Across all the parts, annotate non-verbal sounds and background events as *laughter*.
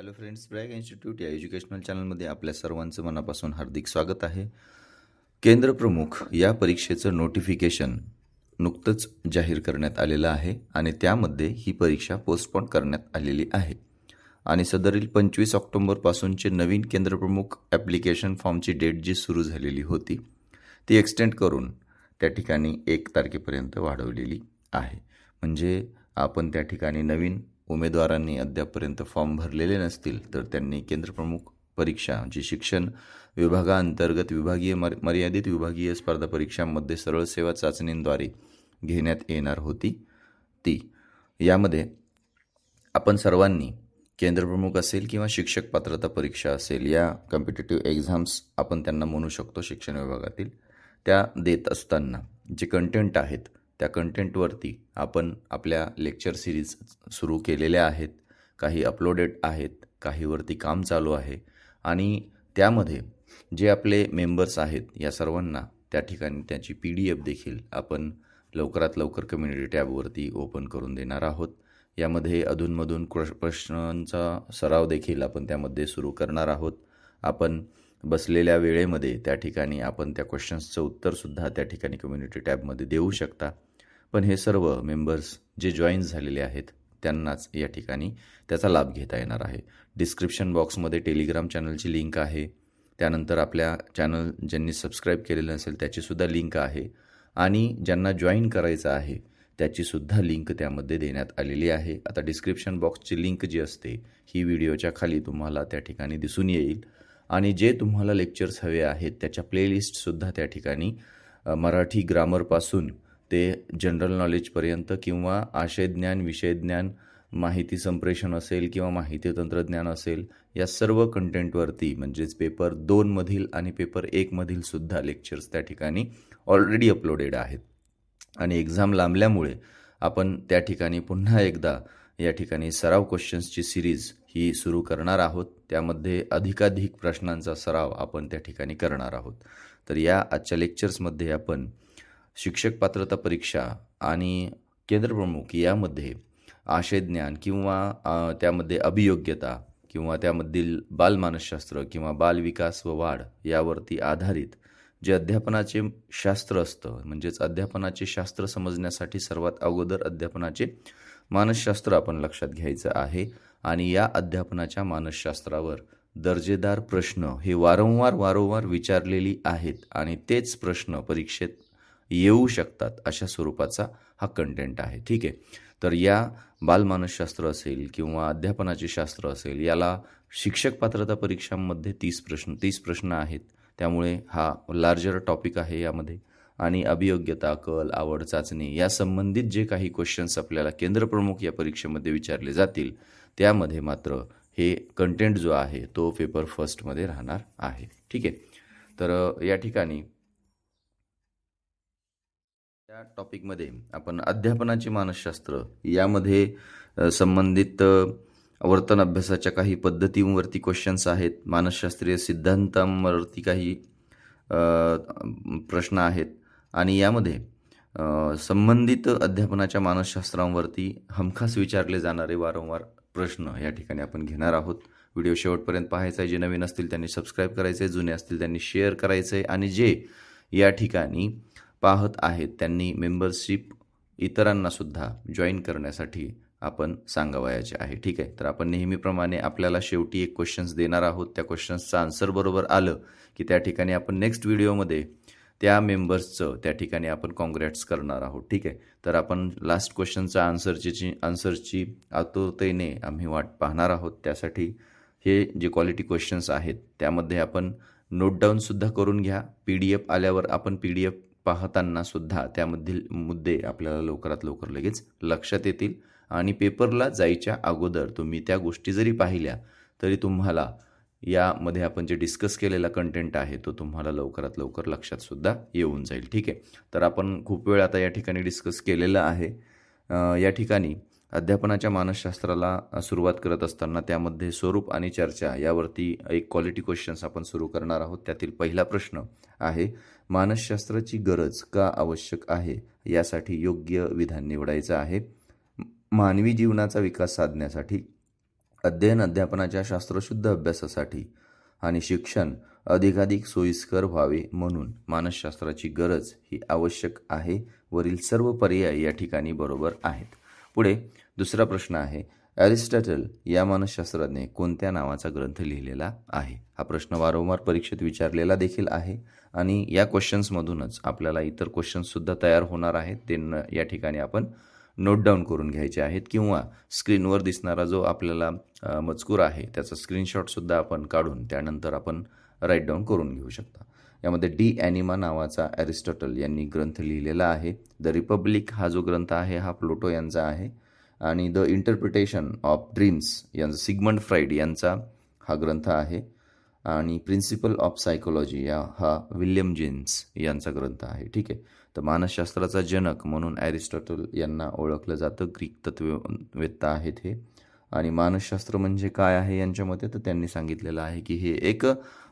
Hello friends Brag institute या educational चॅनलमध्ये आपल्या सर्वांचं मनापासून हार्दिक स्वागत आहे. केंद्र प्रमुख या परीक्षेचं नोटिफिकेशन नुकतंच जाहीर करण्यात आलेलं आहे आणि त्यामध्ये ही परीक्षा पोस्टपोन करण्यात आलेली आहे. आणि सदरील पंचवीस ऑक्टोंबरपासूनचे नवीन केंद्रप्रमुख ॲप्लिकेशन फॉर्मची डेट जी सुरू झालेली होती ती एक्सटेंड करून त्या ठिकाणी एक तारखेपर्यंत वाढवलेली आहे. म्हणजे आपण त्या ठिकाणी नवीन उमेदवारांनी अद्यापपर्यंत फॉर्म भरलेले नसतील तर त्यांनी केंद्रप्रमुख परीक्षा जी शिक्षण विभागाअंतर्गत विभागीय मर मर्यादित विभागीय स्पर्धा परीक्षांमध्ये सरळ सेवा चाचणींद्वारे घेण्यात येणार होती ती. यामध्ये आपण सर्वांनी केंद्रप्रमुख असेल किंवा शिक्षक पात्रता परीक्षा असेल या कॉम्पिटेटिव्ह एक्झाम्स आपण त्यांना म्हणू शकतो शिक्षण विभागातील त्या देत असताना जे कंटेंट आहेत त्या कंटेंटवरती आपण आपल्या लेक्चर सिरीज सुरू केलेल्या आहेत काही अपलोडेड आहेत काहीवरती काम चालू आहे आणि त्यामध्ये जे आपले मेंबर्स आहेत या सर्वांना त्या ठिकाणी त्याची पी डी एफ देखील आपण लवकरात लवकर कम्युनिटी टॅबवरती ओपन करून देणार आहोत. यामध्ये अधूनमधून क्र प्रश्नांचा सराव देखील आपण त्यामध्ये सुरू करणार आहोत. आपण बसलेल्या वेळेमध्ये त्या ठिकाणी आपण त्या क्वेश्चन्सचं उत्तरसुद्धा त्या ठिकाणी कम्युनिटी टॅबमध्ये देऊ शकता. पण हे सर्व मेंबर्स जे जॉईन झालेले आहेत त्यांनाच या ठिकाणी त्याचा लाभ घेता येणार आहे. डिस्क्रिप्शन बॉक्समध्ये टेलिग्राम चॅनलची लिंक आहे. त्यानंतर आपल्या चॅनल ज्यांनी सबस्क्राईब केलेलं नसेल त्याचीसुद्धा लिंक आहे. आणि ज्यांना जॉईन करायचं आहे त्याचीसुद्धा लिंक त्यामध्ये देण्यात आलेली आहे. आता डिस्क्रिप्शन बॉक्सची लिंक जी असते ही व्हिडिओच्या खाली तुम्हाला त्या ठिकाणी दिसून येईल. आणि जे तुम्हाला लेक्चर्स हवे आहेत त्याच्या प्लेलिस्टसुद्धा त्या ठिकाणी मराठी ग्रामरपासून ते जनरल नॉलेजपर्यंत किंवा आशयज्ञान विषयज्ञान माहिती संप्रेषण असेल किंवा माहिती तंत्रज्ञान असेल या सर्व कंटेंटवरती म्हणजेच पेपर दोनमधील आणि पेपर एकमधील सुद्धा लेक्चर्स त्या ठिकाणी ऑलरेडी अपलोडेड आहेत. आणि एक्झाम लांबल्यामुळे आपण त्या ठिकाणी पुन्हा एकदा या ठिकाणी सराव क्वेश्चन्सची सिरीज ही सुरू करणार आहोत. त्यामध्ये अधिकाधिक प्रश्नांचा सराव आपण त्या ठिकाणी करणार आहोत. तर या आजच्या लेक्चर्समध्ये आपण शिक्षक पात्रता परीक्षा आणि केंद्रप्रमुख यामध्ये आशयज्ञान किंवा त्यामध्ये अभियोग्यता किंवा त्यामधील बालमानसशास्त्र किंवा बालविकास व वाढ यावरती आधारित जे अध्यापनाचे शास्त्र असतं म्हणजेच अध्यापनाचे शास्त्र समजण्यासाठी सर्वात अगोदर अध्यापनाचे मानसशास्त्र आपण लक्षात घ्यायचं आहे आणि या अध्यापनाच्या मानसशास्त्रावर दर्जेदार प्रश्न हे वारंवार वारंवार विचारलेली आहेत आणि तेच प्रश्न परीक्षेत येऊ शकतात अशा स्वरूपाचा हा कंटेंट आहे. ठीक आहे? तर या बालमानसशास्त्र असेल किंवा अध्यापनाचे शास्त्र असेल याला शिक्षक पात्रता परीक्षांमध्ये तीस प्रश्न तीस प्रश्न आहेत. त्यामुळे हा लार्जर टॉपिक आहे यामध्ये. आणि अभियोग्यता कल आवड चाचणी या संबंधित जे काही क्वेश्चन्स आपल्याला केंद्रप्रमुख या परीक्षेमध्ये विचारले जातील त्यामध्ये मात्र हे कंटेंट जो आहे तो पेपर फर्स्टमध्ये राहणार आहे. ठीक आहे? तर या ठिकाणी या टॉपिकमध्ये आपण अध्यापनाचे मानसशास्त्र यामध्ये संबंधित वर्तन अभ्यासाच्या काही पद्धतींवरती क्वेश्चन्स आहेत. मानसशास्त्रीय सिद्धांतांवरती काही प्रश्न आहेत. आणि यामध्ये संबंधित अध्यापनाच्या मानसशास्त्रांवरती हमखास विचारले जाणारे वारंवार प्रश्न या ठिकाणी आपण घेणार आहोत. व्हिडिओ शेवटपर्यंत पाहायचा आहे जे नवीन असतील त्यांनी सबस्क्राईब करायचं आहे जुने असतील त्यांनी शेअर करायचं आहे आणि जे या ठिकाणी पाहत आहेत. त्यांनी मेंबरशिप इतरांनासुद्धा जॉईन करण्यासाठी आपण सांगावयाचे आहे. ठीक आहे? तर आपण नेहमीप्रमाणे आपल्याला शेवटी एक क्वेश्चन्स देणार आहोत. त्या क्वेश्चन्सचं आन्सर बरोबर आलं की त्या ठिकाणी आपण नेक्स्ट व्हिडिओमध्ये त्या मेंबर्सचं त्या ठिकाणी आपण कॉन्ग्रॅट्स करणार आहोत. ठीक आहे? तर आपण लास्ट क्वेश्चनचा आन्सरची आन्सरची आतुरतेने आम्ही वाट पाहणार आहोत. त्यासाठी हे जे क्वालिटी क्वेश्चन्स आहेत त्यामध्ये आपण नोट डाऊनसुद्धा करून घ्या. पी डी एफ आल्यावर आपण पी डी एफ पाहताना सुद्धा त्यामधील मुद्दे आपल्याला लवकरात लवकर लगेच लक्षात येतील. आणि पेपरला जायच्या अगोदर तुम्ही त्या गोष्टी जरी पाहिल्या तरी तुम्हाला यामध्ये आपण जे डिस्कस केलेला कंटेंट आहे तो तुम्हाला लवकरात लवकर लक्षात सुद्धा येऊन जाईल. ठीक आहे? तर आपण खूप वेळ आता या ठिकाणी डिस्कस केलेलं आहे. या ठिकाणी अध्यापनाच्या मानसशास्त्राला सुरुवात करत असताना त्यामध्ये स्वरूप आणि चर्चा यावरती एक क्वालिटी क्वेश्चन्स आपण सुरू करणार आहोत. त्यातील पहिला प्रश्न आहे मानसशास्त्राची गरज का आवश्यक आहे? यासाठी योग्य विधान निवडायचं आहे. मानवी जीवनाचा विकास साधण्यासाठी अध्ययन अध्यापनाच्या शास्त्रशुद्ध अभ्यासासाठी आणि शिक्षण अधिकाधिक सोयीस्कर व्हावे म्हणून मानसशास्त्राची गरज ही आवश्यक आहे. वरील सर्व पर्याय या ठिकाणी बरोबर आहेत. पुढे दुसरा प्रश्न आहे. ॲरिस्टॉटल या मानसशास्त्रज्ञ कोणत्या नावाचा ग्रंथ लिहिलेला आहे? हा प्रश्न वारंवार परीक्षेत विचारलेला देखील आहे आणि या क्वेश्चन्समधूनच आपल्याला इतर क्वेश्चन्ससुद्धा तयार होणार आहेत. ते न या ठिकाणी आपण नोट डाऊन करून घ्यायचे आहेत किंवा स्क्रीनवर दिसणारा जो आपल्याला मजकूर आहे त्याचा स्क्रीनशॉटसुद्धा आपण काढून त्यानंतर आपण राईट डाऊन करून घेऊ शकता. यामध्ये डी ॲनिमा नावाचा ॲरिस्टॉटल यांनी ग्रंथ लिहिलेला आहे. द रिपब्लिक हा जो ग्रंथ आहे हा प्लोटो यांचा आहे. आणि द इंटरप्रिटेशन ऑफ ड्रीम्स यांचा सिगमंड फ्राईड यांचा हा ग्रंथ आहे. आणि प्रिन्सिपल ऑफ सायकोलॉजी या हा विल्यम जेन्स यांचा ग्रंथ आहे. ठीक आहे? तर मानसशास्त्राचा जनक म्हणून ॲरिस्टॉटल यांना ओळखलं जातं. ग्रीक तत्ववेत्ता आहेत हे. आणि मानसशास्त्र म्हणजे काय आहे यांच्यामध्ये? तर त्यांनी सांगितलेलं आहे की हे एक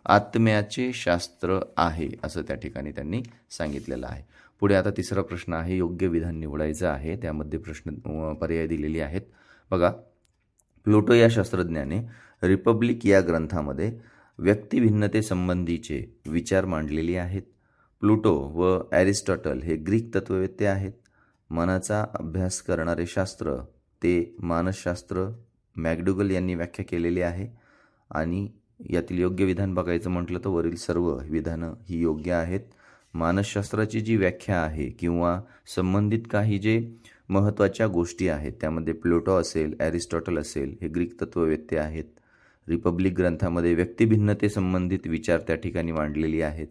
आत्म्याचे शास्त्र आहे असं त्या ठिकाणी त्यांनी सांगितलेलं आहे. पुढे आता तिसरा प्रश्न आहे योग्य विधान निवडायचं आहे. त्यामध्ये प्रश्न पर्याय दिलेले आहेत. बघा प्लुटो या शास्त्रज्ञाने रिपब्लिक या ग्रंथामध्ये व्यक्तिभिन्नतेसंबंधीचे विचार मांडलेले आहेत. प्लुटो व ॲरिस्टॉटल हे ग्रीक तत्ववेत्ते आहेत. मनाचा अभ्यास करणारे शास्त्र ते मानसशास्त्र मॅगडुगल यांनी व्याख्या केलेली आहे. आणि यातील योग्य विधान बघायचं म्हटलं तर वरील सर्व विधानं ही योग्य आहेत. मानसशास्त्राची जी व्याख्या आहे किंवा संबंधित काही जे महत्त्वाच्या गोष्टी आहेत त्यामध्ये प्लुटो असेल ॲरिस्टॉटल असेल हे ग्रीक तत्ववेत्ते आहेत. रिपब्लिक ग्रंथामध्ये व्यक्तिभिन्नते संबंधित विचार त्या ठिकाणी मांडलेली आहेत.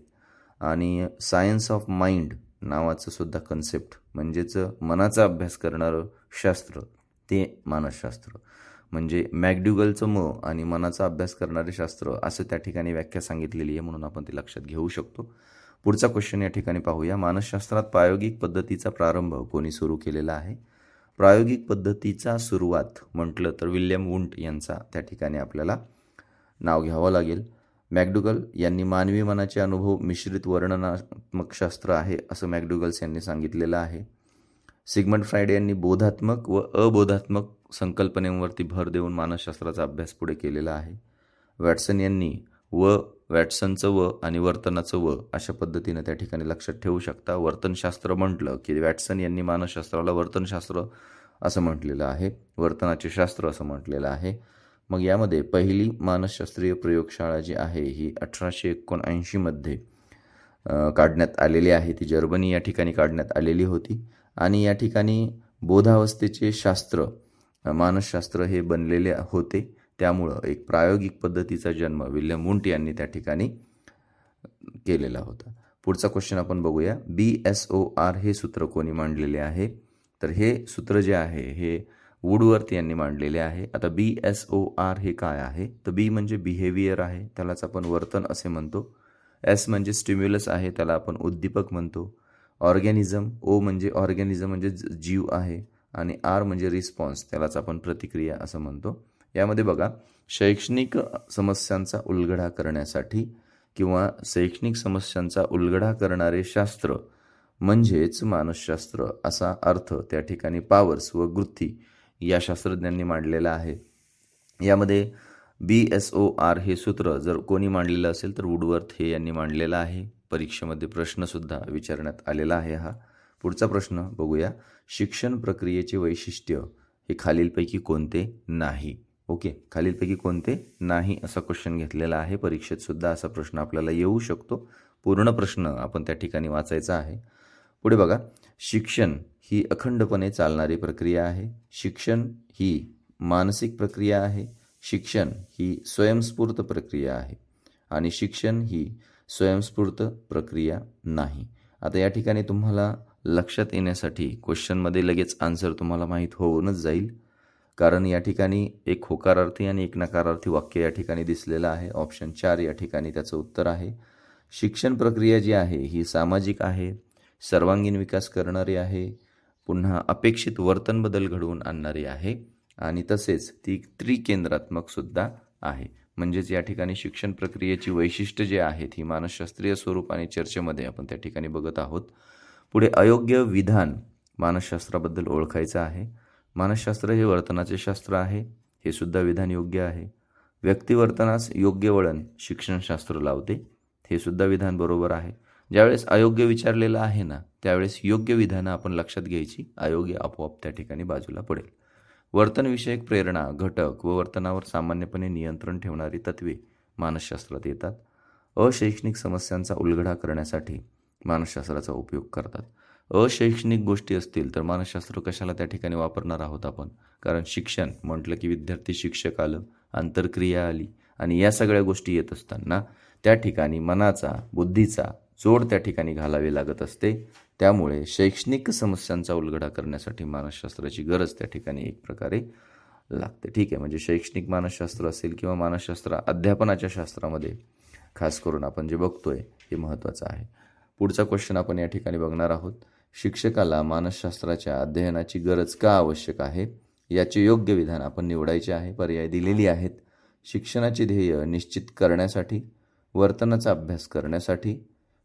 आणि सायन्स ऑफ माइंड नावाचं सुद्धा कन्सेप्ट म्हणजेच मनाचा अभ्यास करणारं शास्त्र ते मानसशास्त्र. म्हणजे मॅगड्युगलचं म आणि मनाचा अभ्यास करणारे शास्त्र असं त्या ठिकाणी व्याख्या सांगितलेली आहे म्हणून आपण ती लक्षात घेऊ शकतो. पुढचा क्वेश्चन या ठिकाणी पाहूया. मानसशास्त्रात प्रायोगिक पद्धतीचा प्रारंभ कोणी सुरू केलेला आहे? प्रायोगिक पद्धतीचा सुरुवात म्हटलं तर विल्यम वुंट यांचा. त्या ठिकाणी आपल्याला नाव घ्यावं लागेल. मॅगडुगल यांनी मानवी मनाचे अनुभव मिश्रित वर्णनात्मक शास्त्र आहे असं मॅगडुगल्स यांनी सांगितलेलं आहे. सिगमंड फ्रायडे यांनी बोधात्मक व अबोधात्मक संकल्पनेवरती भर देऊन मानसशास्त्राचा अभ्यास पुढे केलेला आहे. वॅटसन यांनी व वॅटसनचं व आणि वर्तनाचं व अशा पद्धतीनं त्या ठिकाणी लक्षात ठेवू शकता. वर्तनशास्त्र म्हटलं की वॅटसन यांनी मानसशास्त्राला वर्तनशास्त्र असं म्हटलेलं आहे वर्तनाचे शास्त्र असं म्हटलेलं आहे. मग यामध्ये पहिली मानसशास्त्रीय प्रयोगशाळा जी आहे ही अठराशे एकोणऐंशीमध्ये काढण्यात आलेली आहे. ती जर्मनी या ठिकाणी काढण्यात आलेली होती. आणि या ठिकाणी बोधावस्थेचे शास्त्र मानसशास्त्र हे बनलेले होते. त्यामुळं एक प्रायोगिक पद्धतीचा जन्म विल्यम मुंट यांनी त्या ठिकाणी केलेला होता. पुढचा क्वेश्चन आपण बघूया. बी एस ओ आर हे सूत्र कोणी मांडलेले आहे? तर हे सूत्र जे आहे हे वुडवर्थ यांनी मांडलेले आहे. आता बी एस ओ आर हे काय आहे? तर बी म्हणजे बिहेवियर आहे. त्यालाच आपण वर्तन असे म्हणतो. एस म्हणजे स्टिम्युलस आहे. त्याला आपण उद्दीपक म्हणतो. ऑर्गॅनिझम ओ म्हणजे ऑर्गॅनिझम म्हणजे जीव आहे आणि आर म्हणजे रिस्पॉन्स त्यालाच आपण प्रतिक्रिया असं म्हणतो. यामध्ये बघा शैक्षणिक समस्यांचा उलगडा करण्यासाठी किंवा शैक्षणिक समस्यांचा उलगडा करणारे शास्त्र म्हणजेच मानसशास्त्र असा अर्थ त्या ठिकाणी पावर्स व वृत्ती या शास्त्रज्ञांनी मांडलेला आहे. यामध्ये बी एस ओ आर हे सूत्र जर कोणी मांडलेलं असेल तर वुडवर्थ हे यांनी मांडलेलं आहे. परीक्षेमध्ये प्रश्नसुद्धा विचारण्यात आलेला आहे हा. पुढचा प्रश्न बघूया. शिक्षण प्रक्रियेचे वैशिष्ट्य हे खालीलपैकी कोणते नाही? ओके खालीलपैकी कोणते नाही असा क्वेश्चन घेतलेला आहे. परीक्षेत सुद्धा असा प्रश्न आपल्याला येऊ शकतो. पूर्ण प्रश्न आपण त्या ठिकाणी वाचायचा आहे. पुढे बघा. शिक्षण ही अखंडपणे चालणारी प्रक्रिया आहे. शिक्षण ही मानसिक प्रक्रिया आहे. शिक्षण ही स्वयंस्फूर्त प्रक्रिया आहे. आणि शिक्षण ही स्वयंस्फूर्त प्रक्रिया नाही. आता या ठिकाणी तुम्हाला लक्षात येण्यासाठी क्वेश्चनमध्ये लगेच आन्सर तुम्हाला माहीत होऊनच जाईल. कारण या ठिकाणी एक होकारार्थी आणि एक नकारार्थी वाक्य या ठिकाणी दिसलेलं आहे. ऑप्शन चार या ठिकाणी त्याचं उत्तर आहे. शिक्षण प्रक्रिया जी आहे ही सामाजिक आहे सर्वांगीण विकास करणारी आहे पुन्हा अपेक्षित वर्तन बदल घडवून आणणारी आहे आणि तसेच ती त्रिकेंद्रात्मक सुद्धा आहे. म्हणजेच या ठिकाणी शिक्षण प्रक्रियेची वैशिष्ट्य जे आहेत ही मानसशास्त्रीय स्वरूप आणि चर्चेमध्ये आपण त्या ठिकाणी बघत आहोत. पुढे अयोग्य विधान मानसशास्त्राबद्दल ओळखायचं आहे. मानसशास्त्र हे वर्तनाचे शास्त्र आहे. हे सुद्धा विधान योग्य आहे. व्यक्तिवर्तनास योग्य वळण शिक्षणशास्त्र लावते. हे सुद्धा विधान बरोबर आहे. ज्यावेळेस अयोग्य विचारलेलं आहे ना त्यावेळेस योग्य विधानं आपण लक्षात घ्यायची. अयोग्य आपोआप त्या ठिकाणी बाजूला पडेल. वर्तनविषयक प्रेरणा घटक व वर्तनावर सामान्यपणे नियंत्रण ठेवणारी तत्वे मानसशास्त्रात येतात. अशैक्षणिक समस्यांचा उलगडा करण्यासाठी मानसशास्त्राचा उपयोग करतात. अशैक्षणिक गोष्टी असतील तर मानसशास्त्र कशाला त्या ठिकाणी वापरणार आहोत आपण? कारण शिक्षण म्हटलं की विद्यार्थी शिक्षक आलं आंतरक्रिया आली आणि या सगळ्या गोष्टी येत असताना त्या ठिकाणी मनाचा बुद्धीचा जोड त्या ठिकाणी घालावी लागत असते. त्यामुळे शैक्षणिक समस्यांचा उलगडा करण्यासाठी मानसशास्त्राची गरज त्या ठिकाणी एक प्रकारे लागते. ठीक आहे म्हणजे शैक्षणिक मानसशास्त्र असेल किंवा मानसशास्त्र अध्यापनाच्या शास्त्रामध्ये खास करून आपण जे बघतोय हे महत्त्वाचं आहे. पुढचा क्वेश्चन आपण या ठिकाणी बघणार आहोत. शिक्षकाला मानसशास्त्राच्या अध्ययनाची गरज का आवश्यक आहे? याचे योग्य विधान आपण निवडायचे आहे पर्याय दिलेली आहेत. शिक्षणाचे ध्येय निश्चित करण्यासाठी वर्तनाचा अभ्यास करण्यासाठी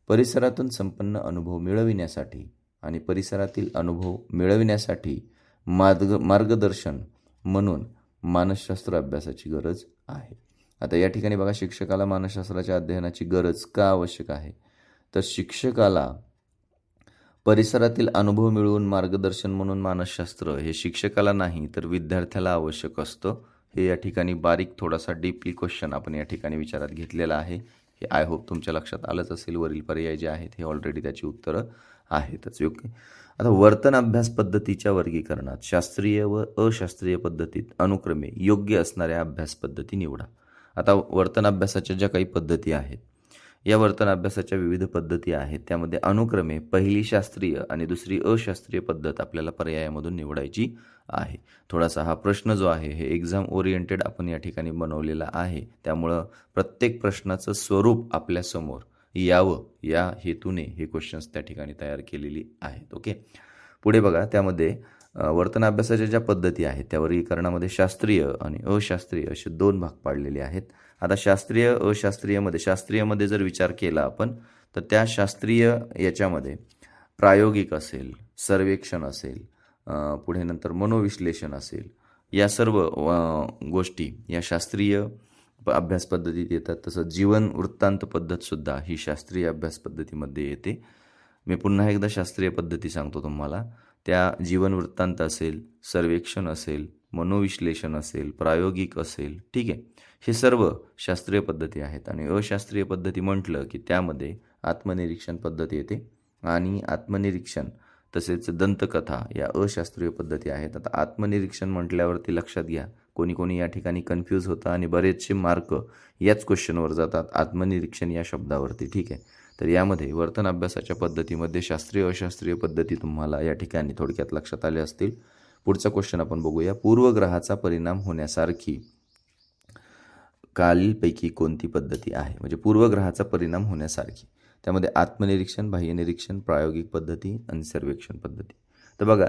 परिसरातून संपन्न अनुभव मिळविण्यासाठी आणि परिसरातील अनुभव मिळविण्यासाठी मार्ग मार्गदर्शन म्हणून मानसशास्त्र अभ्यासाची गरज आहे. आता या ठिकाणी बघा शिक्षकाला मानसशास्त्राच्या अध्ययनाची गरज का आवश्यक आहे? तर शिक्षकाला परिसरातील अनुभव मिळवून मार्गदर्शन म्हणून मानसशास्त्र हे शिक्षकाला नाही तर विद्यार्थ्याला आवश्यक असतं. हे या ठिकाणी बारीक थोडासा डीपली क्वेश्चन आपण या ठिकाणी विचारात घेतलेला आहे. हे आय होप तुमच्या लक्षात आलंच असेल. वरील पर्याय जे आहेत हे ऑलरेडी त्याची उत्तरं आहेतच. योग्य? आता वर्तन अभ्यास पद्धतीच्या वर्गीकरणात शास्त्रीय व अशास्त्रीय पद्धतीत अनुक्रमे योग्य असणाऱ्या अभ्यास पद्धती निवडा. आता वर्तन अभ्यासाच्या ज्या काही पद्धती आहेत या वर्तन अभ्यासाच्या विविध पद्धती आहेत. त्यामध्ये अनुक्रमे पहिली शास्त्रीय आणि दुसरी अशास्त्रीय पद्धत आपल्याला पर्यायामधून निवडायची आहे. थोडासा हा प्रश्न जो आहे हे एक्झाम ओरिएंटेड आपण या ठिकाणी बनवलेला आहे. त्यामुळं प्रत्येक प्रश्नाचं स्वरूप आपल्यासमोर यावं या हेतूने हे क्वेश्चन्स त्या ठिकाणी तयार केलेली आहेत. ओके? पुढे बघा त्यामध्ये वर्तन अभ्यासाच्या ज्या पद्धती आहेत त्या वर्गीकरणामध्ये शास्त्रीय आणि अशास्त्रीय असे दोन भाग पाडलेले आहेत. आता शास्त्रीय अशास्त्रीयमध्ये शास्त्रीयमध्ये जर विचार केला आपण तर त्या शास्त्रीय याच्यामध्ये प्रायोगिक असेल सर्वेक्षण असेल पुढे नंतर मनोविश्लेषण असेल या सर्व गोष्टी या शास्त्रीय अभ्यास पद्धतीत येतात. तसं जीवन वृत्तांत पद्धतसुद्धा ही शास्त्रीय अभ्यास पद्धतीमध्ये येते. मी पुन्हा एकदा शास्त्रीय पद्धती सांगतो तुम्हाला. त्या जीवन वृत्तांत असेल सर्वेक्षण असेल मनोविश्लेषण असेल प्रायोगिक असेल ठीक आहे? हे सर्व शास्त्रीय पद्धती आहेत आणि अशास्त्रीय पद्धती म्हटलं की त्यामध्ये आत्मनिरीक्षण पद्धती येते आणि आत्मनिरीक्षण तसेच दंतकथा या अशास्त्रीय पद्धती आहेत. आता आत्मनिरीक्षण म्हटल्यावरती लक्षात घ्या कोणी कोणी या ठिकाणी कन्फ्यूज होतं आणि बरेचसे मार्क याच क्वेश्चनवर जातात आत्मनिरीक्षण या शब्दावरती ठीक आहे? तर यामध्ये वर्तन अभ्यासाच्या पद्धतीमध्ये शास्त्रीय अशास्त्रीय पद्धती तुम्हाला या ठिकाणी थोडक्यात लक्षात आले असतील. पुढचा क्वेश्चन आपण बघूया. पूर्वग्रहाचा परिणाम होण्यासारखी कालीलपैकी कोणती पद्धती आहे? म्हणजे पूर्वग्रहाचा परिणाम होण्यासारखी. त्यामध्ये आत्मनिरीक्षण बाह्यनिरीक्षण प्रायोगिक पद्धती आणि सर्वेक्षण पद्धती. तर बघा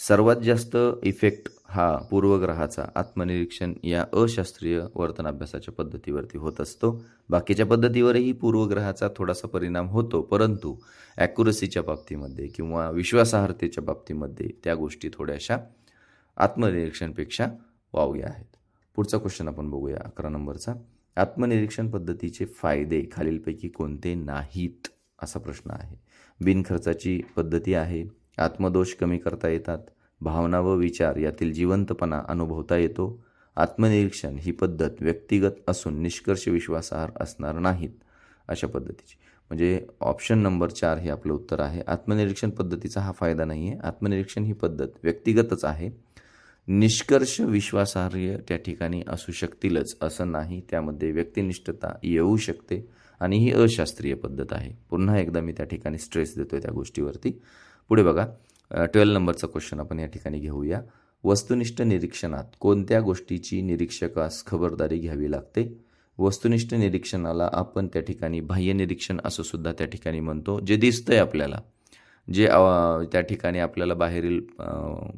सर्वात जास्त इफेक्ट हा पूर्वग्रहाचा आत्मनिरीक्षण या अशास्त्रीय वर्तन अभ्यासाच्या पद्धतीवरती होत असतो. बाकीच्या पद्धतीवरही पूर्वग्रहाचा थोडासा परिणाम होतो परंतु ॲक्युरसीच्या बाबतीमध्ये किंवा विश्वासार्हतेच्या बाबतीमध्ये त्या गोष्टी थोड्याशा आत्मनिरीक्षणपेक्षा वावग्या आहेत. पुढचा क्वेश्चन आपण बघूया अकरा नंबरचा. आत्मनिरीक्षण पद्धतीचे फायदे खालीलपैकी कोणते नाहीत असा प्रश्न आहे. बिनखर्चाची पद्धती आहे आत्मदोष कमी करता येतात. भावना व विचार यातील जिवंतपणा अनुभवता येतो. आत्मनिरीक्षण ही पद्धत व्यक्तिगत असून निष्कर्ष विश्वासार्ह असणार नाहीत अशा पद्धतीची. म्हणजे ऑप्शन नंबर चार हे आपलं उत्तर आहे. आत्मनिरीक्षण पद्धतीचा हा फायदा नाही आहे आत्मनिरीक्षण ही पद्धत व्यक्तिगतच आहे. निष्कर्ष विश्वासार्ह त्या ठिकाणी असू शकतीलच असं नाही. त्यामध्ये व्यक्तिनिष्ठता येऊ शकते आणि ही अशास्त्रीय पद्धत आहे. पुन्हा एकदा मी त्या ठिकाणी स्ट्रेस देतोय त्या गोष्टीवरती. पुढे बघा ट्वेल्व नंबरचा क्वेश्चन आपण या ठिकाणी घेऊया. वस्तुनिष्ठ निरीक्षणात कोणत्या गोष्टीची निरीक्षकास खबरदारी घ्यावी लागते? वस्तुनिष्ठ निरीक्षणाला आपण त्या ठिकाणी बाह्य निरीक्षण असं सुद्धा त्या ठिकाणी म्हणतो जे दिसतंय आपल्याला. जे त्या ठिकाणी आपल्याला बाहेरील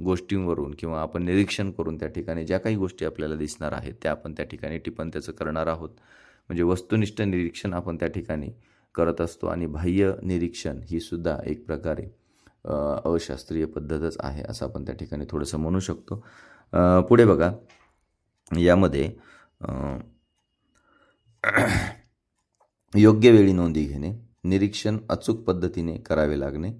गोष्टींवरून किंवा आपण निरीक्षण करून त्या ठिकाणी ज्या काही गोष्टी आपल्याला दिसणार आहेत त्या आपण त्या ठिकाणी टिपण त्याचं करणार आहोत. म्हणजे वस्तुनिष्ठ निरीक्षण आपण त्या ठिकाणी करत असतो आणि बाह्य निरीक्षण ही सुद्धा एक प्रकारे अशास्त्रीय पद्धतच आहे असं आपण त्या ठिकाणी थोडंसं म्हणू शकतो. पुढे बघा. यामध्ये *clears throat* योग्य वेळी नोंदी घेणे निरीक्षण अचूक पद्धतीने करावे लागणे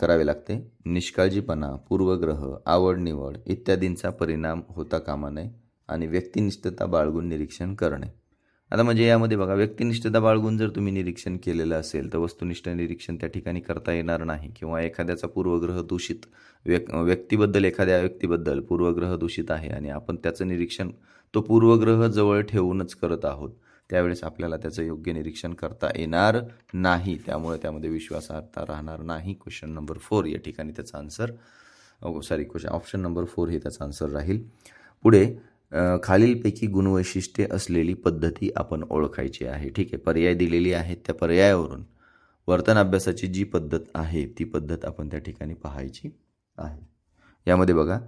करावे लागते. निष्काळजीपणा पूर्वग्रह आवड निवड इत्यादींचा परिणाम होता कामा नये आणि व्यक्तिनिष्ठता बाळगून निरीक्षण करणे. आता म्हणजे यामध्ये बघा व्यक्तिनिष्ठता बाळगून जर तुम्ही निरीक्षण केलेलं असेल तर वस्तुनिष्ठ निरीक्षण त्या ठिकाणी करता येणार नाही. किंवा एखाद्याचा पूर्वग्रह दूषित व्यक् व्यक्तीबद्दल एखाद्या व्यक्तीबद्दल पूर्वग्रह दूषित आहे आणि आपण त्याचं निरीक्षण तो पूर्वग्रह जवळ ठेवूनच करत आहोत त्यावेळेस आपल्याला त्याचं योग्य निरीक्षण करता येणार नाही. त्यामुळे त्यामध्ये विश्वासार्हता राहणार नाही. क्वेश्चन नंबर फोर या ठिकाणी त्याचा answer sorry question option number four हे त्याचा आन्सर राहील. पुढे खालीलपैकी गुणवैशिष्ट्ये असलेली पद्धती आपण ओळखायची आहे. ठीक आहे पर्याय दिलेली आहेत त्या पर्यायावरून. वर्तन अभ्यासाची जी पद्धत आहे ती पद्धत आपण त्या ठिकाणी पाहायची आहे. यामध्ये बघा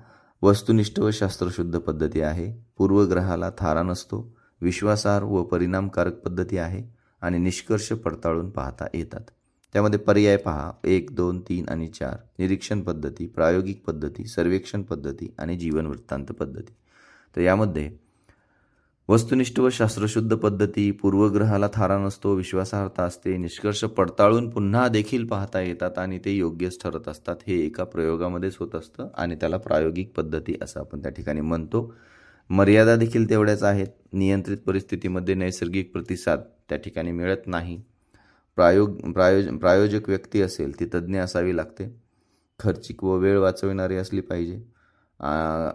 वस्तुनिष्ठ व शास्त्रशुद्ध पद्धती आहे. पूर्वग्रहाला थारा नसतो. विश्वासार्ह व परिणामकारक पद्धती आहे आणि निष्कर्ष पडताळून पाहता येतात. त्यामध्ये पर्याय पहा. एक दोन तीन आणि चार. निरीक्षण पद्धती प्रायोगिक पद्धती सर्वेक्षण पद्धती आणि जीवन वृत्तांत पद्धती. तर यामध्ये वस्तुनिष्ठ व शास्त्रशुद्ध पद्धती पूर्वग्रहाला थारा नसतो विश्वासार्हता असते निष्कर्ष पडताळून पुन्हा देखील पाहता येतात आणि ते योग्यच ठरत असतात. हे एका प्रयोगामध्येच होत असतं आणि त्याला प्रायोगिक पद्धती असं आपण त्या ठिकाणी म्हणतो. मर्यादा देखील तेवढ्याच आहेत. नियंत्रित परिस्थितीमध्ये नैसर्गिक प्रतिसाद त्या ठिकाणी मिळत नाही. प्रायोग प्रायोज प्रायोजक व्यक्ती असेल ती तज्ज्ञ असावी लागते. खर्चिक व वेळ वाचविणारी असली पाहिजे.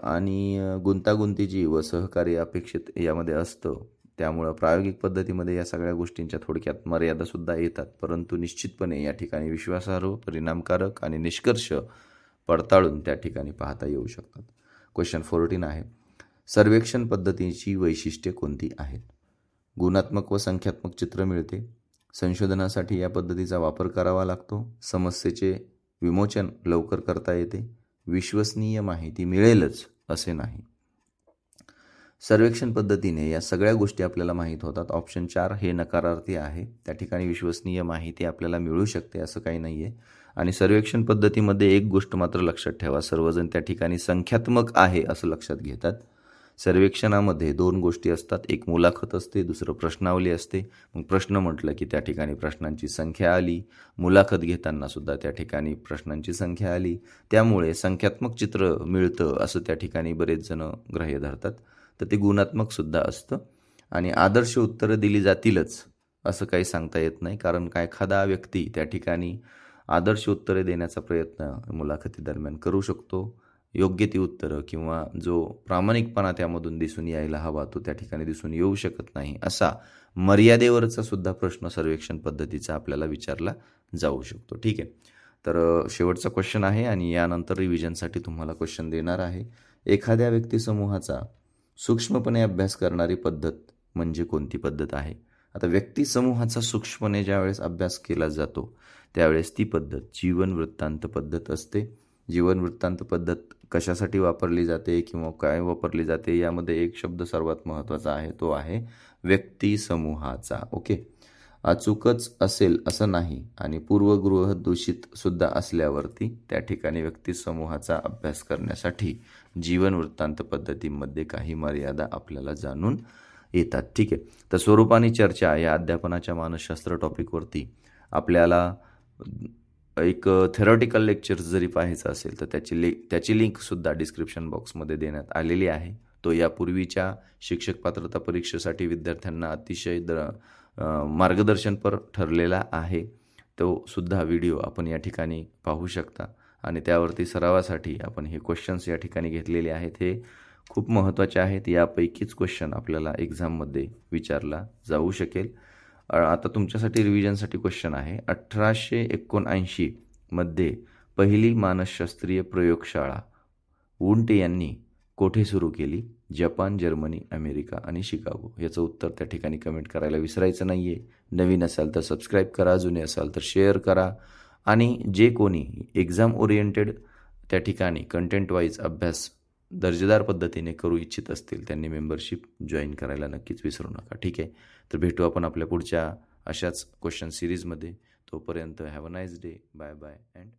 आणि गुंतागुंतीची व सहकार्य अपेक्षित यामध्ये असतं. त्यामुळं प्रायोगिक पद्धतीमध्ये या सगळ्या गोष्टींच्या थोडक्यात मर्यादासुद्धा येतात. परंतु निश्चितपणे या ठिकाणी विश्वासार्ह परिणामकारक आणि निष्कर्ष पडताळून त्या ठिकाणी पाहता येऊ शकतात. क्वेश्चन फोर्टीन आहे. सर्वेक्षण पद्धतीची वैशिष्ट्ये कोणती आहेत? गुणात्मक व संख्यात्मक चित्र मिळते. संशोधनासाठी या पद्धतीचा वापर करावा लागतो. समस्येचे विमोचन लवकर करता येते. विश्वसनीय माहिती मिळेलच असे नाही. सर्वेक्षण पद्धतीने या सगळ्या गोष्टी आपल्याला माहीत होतात. ऑप्शन चार हे नकारार्थी आहे. त्या ठिकाणी विश्वसनीय माहिती आपल्याला मिळू शकते असं काही नाही आहे आणि सर्वेक्षण पद्धतीमध्ये एक गोष्ट मात्र लक्षात ठेवा. सर्वजण त्या ठिकाणी संख्यात्मक आहे असं लक्षात घेतात. सर्वेक्षणामध्ये दोन गोष्टी असतात. एक मुलाखत असते दुसरं प्रश्नावली असते. मग प्रश्न म्हटलं की त्या ठिकाणी प्रश्नांची संख्या आली. मुलाखत घेताना सुद्धा त्या ठिकाणी प्रश्नांची संख्या आली. त्यामुळे संख्यात्मक चित्र मिळतं असं त्या ठिकाणी बरेच जण ग्राह्य धरतात. तर ते गुणात्मक सुद्धा असतं. आणि आदर्श उत्तरं दिली जातीलच असं काही सांगता येत नाही. कारण काय एखादा व्यक्ती त्या ठिकाणी आदर्श उत्तरे देण्याचा प्रयत्न मुलाखतीदरम्यान करू शकतो. योग्य ती उत्तरं किंवा जो प्रामाणिकपणा त्यामधून दिसून यायला हवा तो त्या ठिकाणी दिसून येऊ शकत नाही असा मर्यादेवरचा सुद्धा प्रश्न सर्वेक्षण पद्धतीचा आपल्याला विचारला जाऊ शकतो. ठीक आहे. तर शेवटचा क्वेश्चन आहे आणि यानंतर रिव्हिजनसाठी तुम्हाला क्वेश्चन देणार आहे. एखाद्या व्यक्तिसमूहाचा सूक्ष्मपणे अभ्यास करणारी पद्धत म्हणजे कोणती पद्धत आहे? आता व्यक्तिसमूहाचा सूक्ष्मपणे ज्यावेळेस अभ्यास केला जातो त्यावेळेस ती पद्धत जीवन वृत्तांत पद्धत असते. जीवन वृत्तांत पद्धत कशासाठी वापरली जाते किंवा काय वापरली जाते यामध्ये एक शब्द सर्वात महत्त्वाचा आहे तो आहे व्यक्ती समूहाचा. ओके? अचूकच असेल असं नाही आणि पूर्वगृह दूषितसुद्धा असल्यावरती त्या ठिकाणी व्यक्ती समूहाचा अभ्यास करण्यासाठी जीवन वृत्तांत पद्धतीमध्ये काही मर्यादा आपल्याला जाणून येतात. ठीक आहे? तर स्वरूपाने चर्चा या अध्यापनाच्या मानसशास्त्र टॉपिकवरती आपल्याला एक थेरॉटिकल लेक्चर जरी पाहायचं असेल तर त्याची ले त्याची लिंकसुद्धा डिस्क्रिप्शन बॉक्समध्ये देण्यात आलेली आहे. तो यापूर्वीच्या शिक्षक पात्रता परीक्षेसाठी विद्यार्थ्यांना अतिशय द मार्गदर्शनपर ठरलेला आहे. तो सुद्धा व्हिडिओ आपण या ठिकाणी पाहू शकता. आणि त्यावरती सरावासाठी आपण हे क्वेश्चन्स या ठिकाणी घेतलेले आहेत. हे खूप महत्त्वाचे आहेत. यापैकीच क्वेश्चन आपल्याला एक्झाममध्ये विचारला जाऊ शकेल. आता तुमच्यासाठी रिव्हिजनसाठी क्वेश्चन आहे. अठराशे एकोणऐंशीमध्ये पहिली मानसशास्त्रीय प्रयोगशाळा उंटे यांनी कोठे सुरू केली? जपान जर्मनी अमेरिका आणि शिकागो. याचं उत्तर त्या ठिकाणी कमेंट करायला विसरायचं नाही आहे नवीन असाल तर सबस्क्राईब करा जुने असाल तर शेअर करा. आणि जे कोणी एक्झाम ओरिएंटेड त्या ठिकाणी कंटेंट वाईज अभ्यास दर्जेदार पद्धतीने करू इच्छित असतील त्यांनी मेंबरशिप जॉईन करायला नक्कीच विसरू नका. ठीक आहे? तर भेटू आपण आपल्या पुढच्या अशाच क्वेश्चन सिरीजमध्ये तोपर्यंत have a nice day bye bye and